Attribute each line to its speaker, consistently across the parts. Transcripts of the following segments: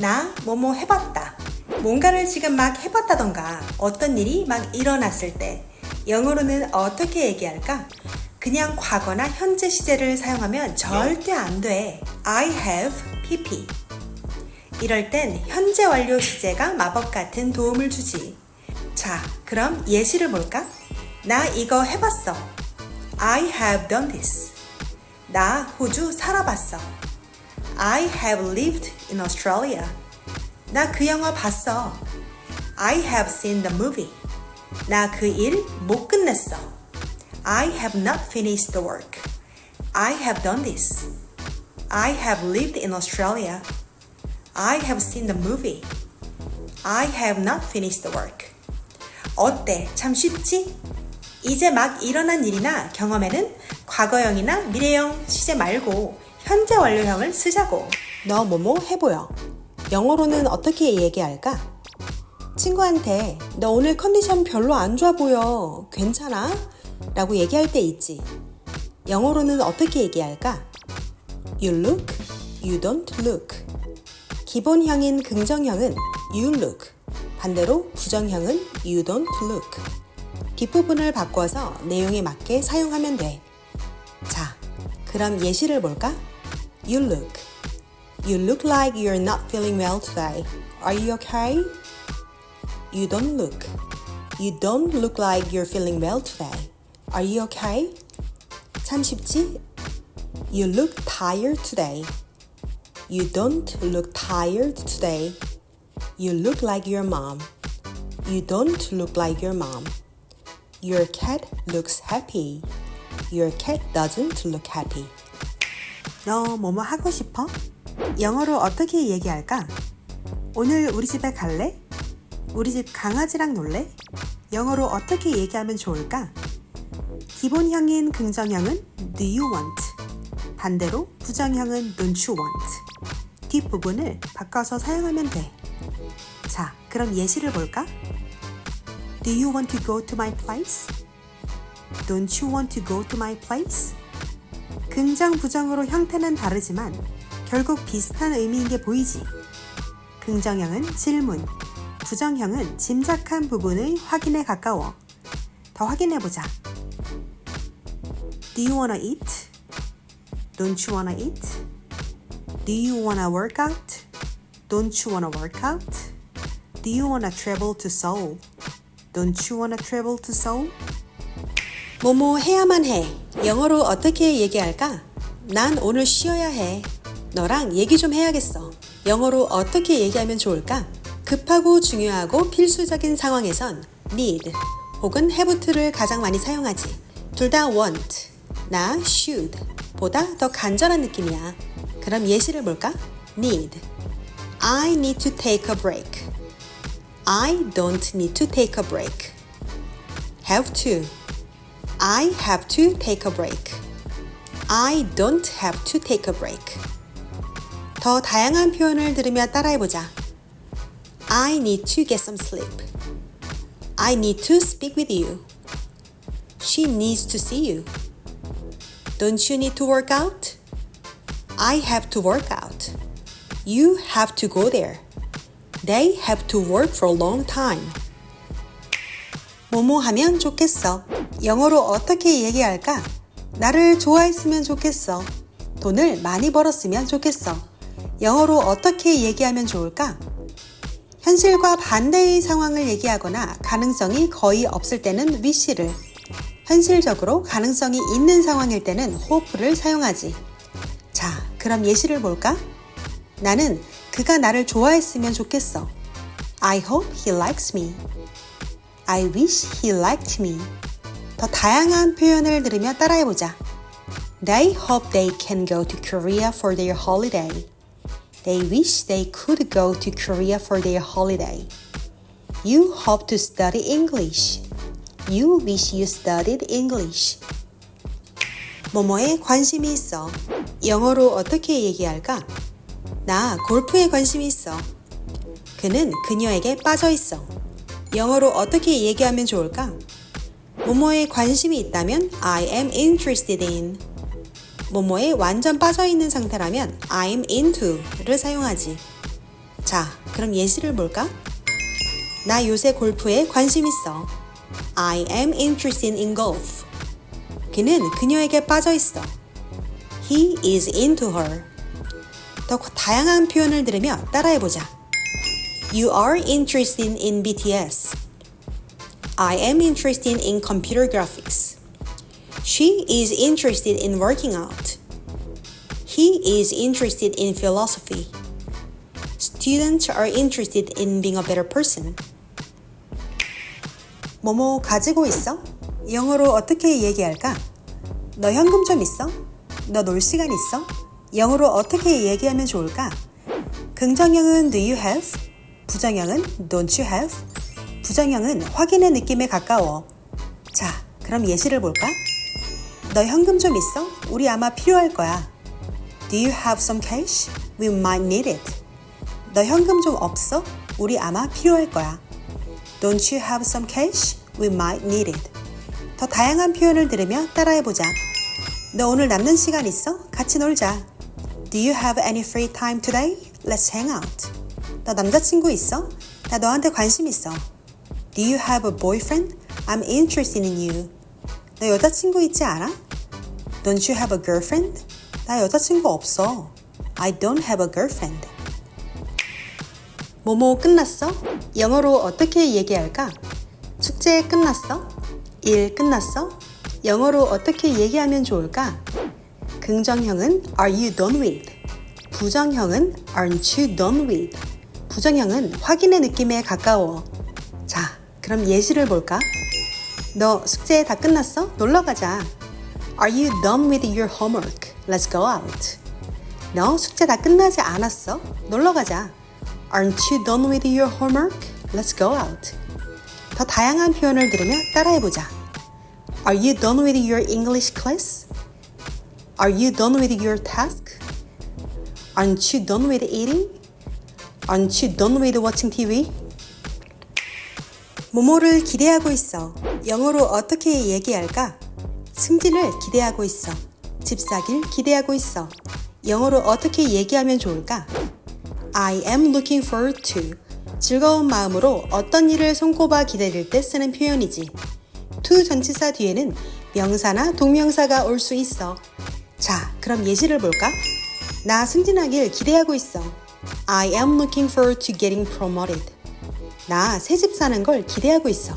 Speaker 1: 나 뭐뭐 해봤다. 뭔가를 지금 막 해봤다던가 어떤 일이 막 일어났을 때 영어로는 어떻게 얘기할까? 그냥 과거나 현재 시제를 사용하면 절대 안 돼. I have pp. 이럴 땐 현재 완료 시제가 마법 같은 도움을 주지. 자, 그럼 예시를 볼까? 나 이거 해봤어. I have done this. 나 호주 살아봤어. I have lived in Australia. 나 그 영화 봤어. I have seen the movie. 나 그 일 못 끝냈어. I have not finished the work. I have done this. I have lived in Australia. I have seen the movie. I have not finished the work. 어때? 참 쉽지? 이제 막 일어난 일이나 경험에는 과거형이나 미래형 시제 말고 현재 완료형을 쓰자고. 너 뭐뭐 해보여. 영어로는 어떻게 얘기할까? 친구한테 너 오늘 컨디션 별로 안 좋아 보여. 괜찮아? 라고 얘기할 때 있지. 영어로는 어떻게 얘기할까? You look, you don't look. 기본형인 긍정형은 you look. 반대로 부정형은 you don't look. 뒷부분을 바꿔서 내용에 맞게 사용하면 돼. 자, 그럼 예시를 볼까? You look. You look like you're not feeling well today. Are you okay? You don't look. You don't look like you're feeling well today. Are you okay? 참 쉽지? You look tired today. You don't look tired today. You look like your mom. You don't look like your mom. Your cat looks happy. Your cat doesn't look happy. 너 뭐뭐 하고 싶어? 영어로 어떻게 얘기할까? 오늘 우리 집에 갈래? 우리 집 강아지랑 놀래? 영어로 어떻게 얘기하면 좋을까? 기본형인 긍정형은 do you want? 반대로 부정형은 don't you want? 뒷부분을 바꿔서 사용하면 돼. 자, 그럼 예시를 볼까? Do you want to go to my place? Don't you want to go to my place? 긍정, 부정으로 형태는 다르지만 결국 비슷한 의미인 게 보이지. 긍정형은 질문, 부정형은 짐작한 부분의 확인에 가까워. 더 확인해 보자. Do you wanna eat? Don't you wanna eat? Do you wanna work out? Don't you wanna work out? Do you wanna travel to Seoul? Don't you wanna travel to Seoul? 뭐뭐 해야만 해. 영어로 어떻게 얘기할까? 난 오늘 쉬어야 해. 너랑 얘기 좀 해야겠어. 영어로 어떻게 얘기하면 좋을까? 급하고 중요하고 필수적인 상황에선 need 혹은 have를 가장 많이 사용하지. 둘 다 want, 나 should 보다 더 간절한 느낌이야. 그럼 예시를 볼까? need. I need to take a break. I don't need to take a break. have to. I have to take a break. I don't have to take a break. 더 다양한 표현을 들으며 따라해보자. I need to get some sleep. I need to speak with you. She needs to see you. Don't you need to work out? I have to work out. You have to go there. They have to work for a long time. 뭐뭐 하면 좋겠어. 영어로 어떻게 얘기할까? 나를 좋아했으면 좋겠어. 돈을 많이 벌었으면 좋겠어. 영어로 어떻게 얘기하면 좋을까? 현실과 반대의 상황을 얘기하거나 가능성이 거의 없을 때는 wish를, 현실적으로 가능성이 있는 상황일 때는 hope를 사용하지. 자, 그럼 예시를 볼까? 나는 그가 나를 좋아했으면 좋겠어. I hope he likes me. I wish he liked me. 더 다양한 표현을 들으며 따라해보자. They hope they can go to Korea for their holiday. They wish they could go to Korea for their holiday. You hope to study English. You wish you studied English. 뭐뭐에 관심이 있어. 영어로 어떻게 얘기할까? 나 골프에 관심이 있어. 그는 그녀에게 빠져 있어. 영어로 어떻게 얘기하면 좋을까? 뭐뭐에 관심이 있다면 I am interested in. 뭐뭐에 완전 빠져 있는 상태라면 I'm into를 사용하지. 자, 그럼 예시를 볼까? 나 요새 골프에 관심 있어. I am interested in golf. 그는 그녀에게 빠져 있어. He is into her. 더 다양한 표현을 들으며 따라해보자. You are interested in BTS. I am interested in computer graphics. She is interested in working out. He is interested in philosophy. Students are interested in being a better person. 뭐뭐 가지고 있어? 영어로 어떻게 얘기할까? 너 현금 좀 있어? 너 놀 시간 있어? 영어로 어떻게 얘기하면 좋을까? 긍정형은 do you have? 부정형은 don't you have? 부정형은 확인의 느낌에 가까워. 자, 그럼 예시를 볼까? 너 현금 좀 있어? 우리 아마 필요할 거야. Do you have some cash? We might need it. 너 현금 좀 없어? 우리 아마 필요할 거야. Don't you have some cash? We might need it. 더 다양한 표현을 들으며 따라해보자. 너 오늘 남는 시간 있어? 같이 놀자. Do you have any free time today? Let's hang out. 너 남자친구 있어? 나 너한테 관심 있어. Do you have a boyfriend? I'm interested in you. 너 여자친구 있지 않아? Don't you have a girlfriend? 나 여자친구 없어. I don't have a girlfriend. 뭐뭐 끝났어? 영어로 어떻게 얘기할까? 축제 끝났어? 일 끝났어? 영어로 어떻게 얘기하면 좋을까? 긍정형은 are you done with? 부정형은 aren't you done with? 부정형은 확인의 느낌에 가까워. 자, 그럼 예시를 볼까? 너 숙제 다 끝났어? 놀러 가자. Are you done with your homework? Let's go out. 너 숙제 다 끝나지 않았어? 놀러 가자. Aren't you done with your homework? Let's go out. 더 다양한 표현을 들으며 따라해보자. Are you done with your English class? Are you done with your task? Aren't you done with eating? Aren't you done with watching TV? 모모를 기대하고 있어. 영어로 어떻게 얘기할까? 승진을 기대하고 있어. 집 사길 기대하고 있어. 영어로 어떻게 얘기하면 좋을까? I am looking forward to. 즐거운 마음으로 어떤 일을 손꼽아 기다릴 때 쓰는 표현이지. to 전치사 뒤에는 명사나 동명사가 올 수 있어. 자, 그럼 예시를 볼까? 나 승진하길 기대하고 있어. I am looking forward to getting promoted. 나 새 집 사는 걸 기대하고 있어.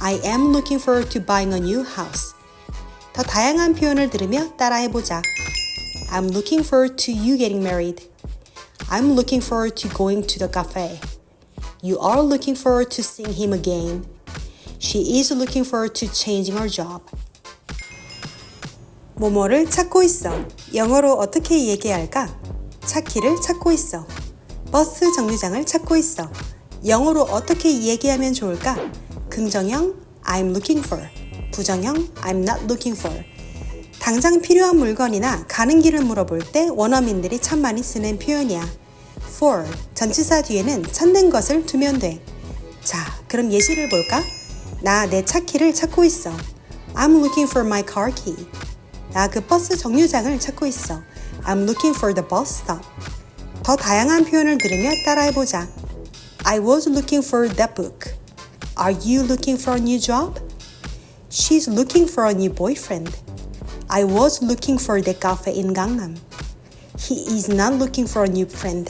Speaker 1: I am looking forward to buying a new house. 더 다양한 표현을 들으며 따라해보자. I'm looking forward to you getting married. I'm looking forward to going to the cafe. You are looking forward to seeing him again. She is looking forward to changing her job. 뭐뭐를 찾고 있어. 영어로 어떻게 얘기할까? 찾기를 찾고 있어. 버스 정류장을 찾고 있어. 영어로 어떻게 얘기하면 좋을까? 긍정형 I'm looking for. 부정형 I'm not looking for. 당장 필요한 물건이나 가는 길을 물어볼 때 원어민들이 참 많이 쓰는 표현이야. for 전치사 뒤에는 찾는 것을 두면 돼. 자, 그럼 예시를 볼까? 나 내 차 키를 찾고 있어. I'm looking for my car key. 나 그 버스 정류장을 찾고 있어. I'm looking for the bus stop. 더 다양한 표현을 들으며 따라해보자. I was looking for that book. Are you looking for a new job? She's looking for a new boyfriend. I was looking for the cafe in Gangnam. He is not looking for a new friend.